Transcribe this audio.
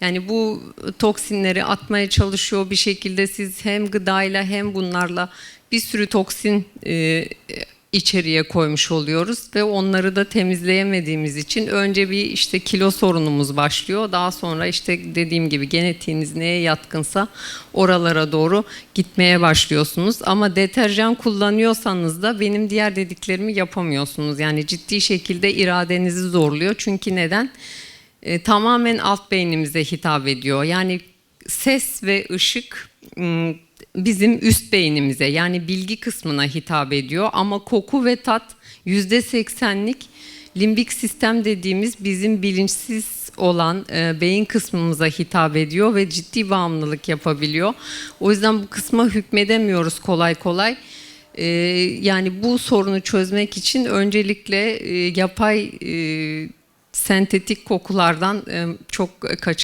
Yani bu toksinleri atmaya çalışıyor bir şekilde siz hem gıdayla hem bunlarla bir sürü toksin e, içeriye koymuş oluyoruz ve onları da temizleyemediğimiz için önce bir işte kilo sorunumuz başlıyor. Daha sonra işte dediğim gibi genetiğiniz neye yatkınsa oralara doğru gitmeye başlıyorsunuz. Ama deterjan kullanıyorsanız da benim diğer dediklerimi yapamıyorsunuz. Yani ciddi şekilde iradenizi zorluyor. Çünkü neden? E, tamamen alt beynimize hitap ediyor. Yani ses ve ışık bizim üst beynimize yani bilgi kısmına hitap ediyor ama koku ve tat yüzde seksenlik limbik sistem dediğimiz bizim bilinçsiz olan e, beyin kısmımıza hitap ediyor ve ciddi bağımlılık yapabiliyor. O yüzden bu kısma hükmedemiyoruz kolay kolay. E, yani bu sorunu çözmek için öncelikle e, yapay e, sentetik kokulardan çok kaçın.